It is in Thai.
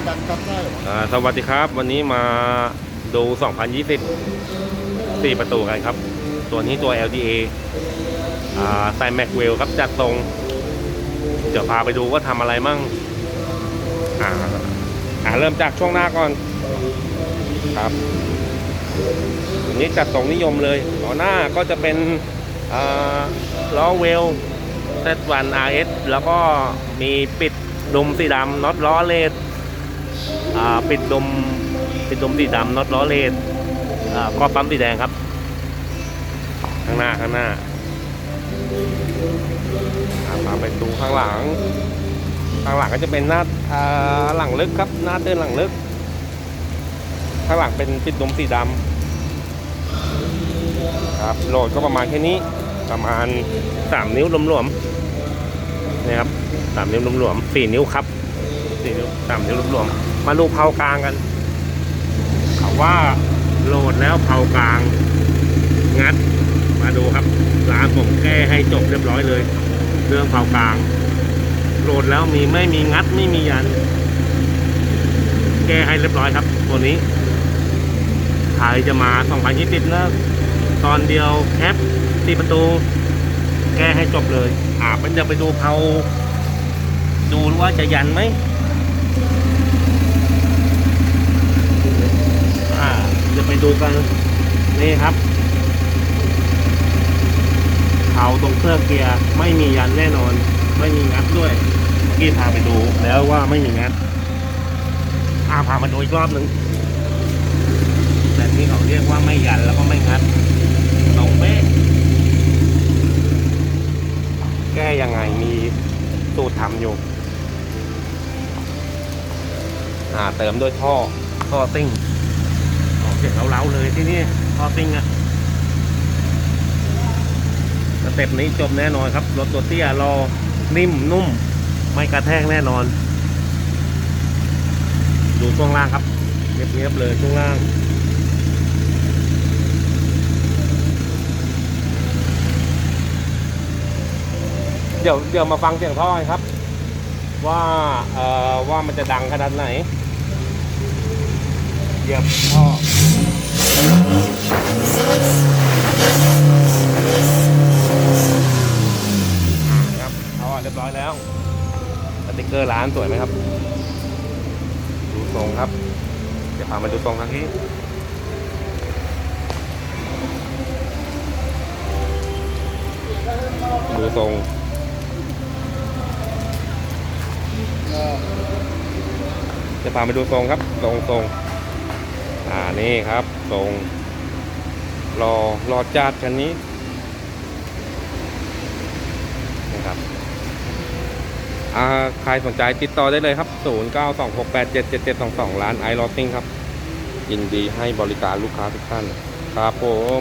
ันดันกลับได้อ่าสวัสดีครับ วันนี้มาดู 2020 4 ประตูกันครับ ตัวนี้ตัว LDA อ่าใส่แม็กเวลครับจัดทรง เดี๋ยวพาไปดูว่าทำอะไรมั่งอ่าอ่าเริ่มจากช่วงหน้าก่อนครับตัวนี้จัดทรงนิยมเลยล้อหน้าก็จะเป็นอ่าล้อเวล Z1 RS แล้วก็มีปิดดุมสีดำน็อตล้อเลดอ่า ปิดดมปิดดมสีดำน็อตล้อเลนอ่าก็ปั๊มสีแดงครับ ข้างหน้าข้างหน้าอ่ามไปดูข้างหลัง ข้างหลังก็จะเป็นหน้าหลังลึกครับ หน้าเดินหลังลึก ข้างหลังเป็นปิดดมสีดำครับโหลดก็ประมาณแค่นี้ประมาณ 3 นิ้วหลวมๆนี่ครับสามนิ้วหลวมๆสี่นิ้วครับสี่นิ้วสามนิ้วรวมๆ มาดูเผากลางกันเขาว่าโหลดแล้วเผากลาง งัด มาดูครับร้านผมแก้ให้จบเรียบร้อยเลย เรื่องเผากลางโหลดแล้วมีไม่มีงัดไม่มียัน แก้ให้เรียบร้อยครับ ตัวนี้ใครจะมา2020นะตอนเดียวแคปตีประตู แก้ให้จบเลย อ่ามันจะไปดูเผาดูว่าจะยันไหม อ่า จะไปดูกันนี่ครับเขาตรงเครื่องเกียร์ไม่มียันแน่นอน ไม่มีงัดด้วยเมื่อกี้พาไปดูแล้วว่าไม่มีงัดอาพามาดูอีกรอบหนึ่งแต่ที่เขาเรียกว่าไม่ยันแล้วก็ไม่งัดตรงเป๊ะแก้ยังไงมีสูตรทำอยู่อ่าเติมด้วยท่อท่อซิ่ง เสียงเล้าๆเลยที่นี่ทอซิ่งอะสเต็ปนี้จบแน่นอนครับ รถตัวเตี้ยรอนิ่มนุ่ม ไม่กระแทกแน่นอน ดูช่วงล่างครับเรียบๆเลยช่วงล่างเดี๋ยวเดี๋ยวมาฟังเสียงท่อครับ ว่าเอ่อว่ามันจะดังขนาดไหน ยียบท่อาครับท่อเรียบร้อยแล้วสติกเกอร์ร้านสวยไหมครับ ดูทรงครับ เดี๋ยวพามาดูทรงทางที่ดูทรงจะพาไปดูทรงครับทรงทรง อ่านี่ครับทรงรอรอจัดคันนี้นะครับอ่าใครสนใจติดต่อได้เลยครับ 0926877722 ร้านไอรอติ้งครับยินดีให้บริการลูกค้าทุกท่านครับผม